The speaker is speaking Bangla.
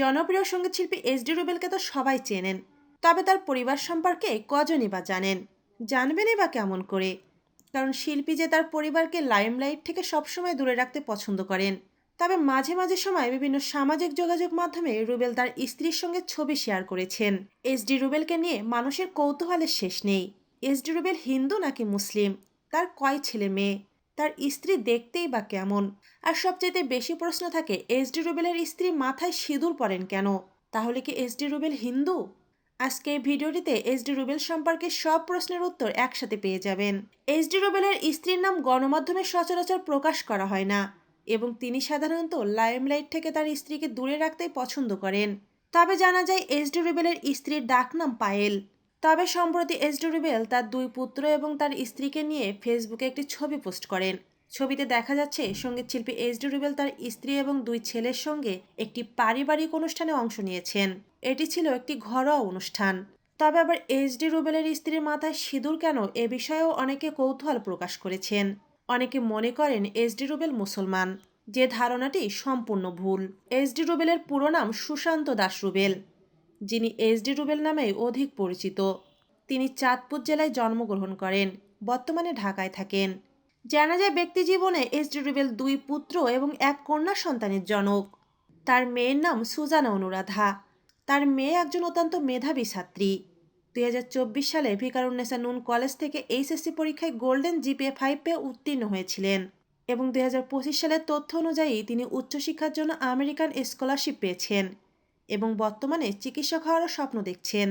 জনপ্রিয় সঙ্গীতশিল্পী এস ডি রুবেলকে তো সবাই চেনেন, তবে তার পরিবার সম্পর্কে কজনই বা জানেন? জানবেনই বা কেমন করে? কারণ শিল্পী যে তার পরিবারকে লাইমলাইট থেকে সবসময় দূরে রাখতে পছন্দ করেন, তবে মাঝে মাঝে সময় বিভিন্ন সামাজিক যোগাযোগ মাধ্যমে রুবেল তার স্ত্রীর সঙ্গে ছবি শেয়ার করেছেন। এস ডি রুবেলকে নিয়ে মানুষের কৌতূহলের শেষ নেই। এস ডি রুবেল হিন্দু নাকি মুসলিম? তার কয় ছেলে মেয়ে? তার স্ত্রী দেখতেই বা কেমন? আর সবচেয়ে বেশি প্রশ্ন থাকে, এস ডি রুবেলের স্ত্রী মাথায় সিঁদুর পরেন কেন? তাহলে কি এস ডি রুবেল হিন্দু? আজকে এই ভিডিওটিতে এস ডি রুবেল সম্পর্কে সব প্রশ্নের উত্তর একসাথে পেয়ে যাবেন। এস ডি রুবেলের স্ত্রীর নাম গণমাধ্যমে সচরাচর প্রকাশ করা হয় না এবং তিনি সাধারণত লাইমলাইট থেকে তার স্ত্রীকে দূরে রাখতেই পছন্দ করেন। তবে জানা যায়, এস ডি রুবেলের স্ত্রীর ডাকনাম পায়েল। তবে সম্প্রতি এস ডি রুবেল তার দুই পুত্র এবং তার স্ত্রীকে নিয়ে ফেসবুকে একটি ছবি পোস্ট করেন। ছবিতে দেখা যাচ্ছে, সঙ্গীতশিল্পী এস ডি রুবেল তার স্ত্রী এবং দুই ছেলের সঙ্গে একটি পারিবারিক অনুষ্ঠানে অংশ নিয়েছেন। এটি ছিল একটি ঘরোয়া অনুষ্ঠান। তবে আবার এস ডি রুবেলের স্ত্রীর মাথায় সিঁদুর কেন এ বিষয়েও অনেকে কৌতূহল প্রকাশ করেছেন। অনেকে মনে করেন এস ডি রুবেল মুসলমান। যে ধারণাটি সম্পূর্ণ ভুল। এস ডি রুবেলের পুরো নাম সুশান্ত দাস রুবেল। যিনি এস ডি রুবেল নামেই অধিক পরিচিত। তিনি চাঁদপুর জেলায় জন্মগ্রহণ করেন, বর্তমানে ঢাকায় থাকেন। জানা যায়, ব্যক্তি জীবনে এস ডি রুবেল দুই পুত্র এবং এক কন্যা সন্তানের জনক। তার মেয়ের নাম সুজানা অনুরাধা। তার মেয়ে একজন অত্যন্ত মেধাবী ছাত্রী। দুই হাজার চব্বিশ সালে ভিকারুন্নেসা নুন কলেজ থেকে এইচএসসি পরীক্ষায় গোল্ডেন জিপিএ ফাইভ পেয়ে উত্তীর্ণ হয়েছিলেন এবং দুই হাজার পঁচিশ সালের তথ্য অনুযায়ী তিনি উচ্চশিক্ষার জন্য আমেরিকান স্কলারশিপ পেয়েছেন। এবং বর্তমানে চিকিৎসক হওয়ার স্বপ্ন দেখছেন।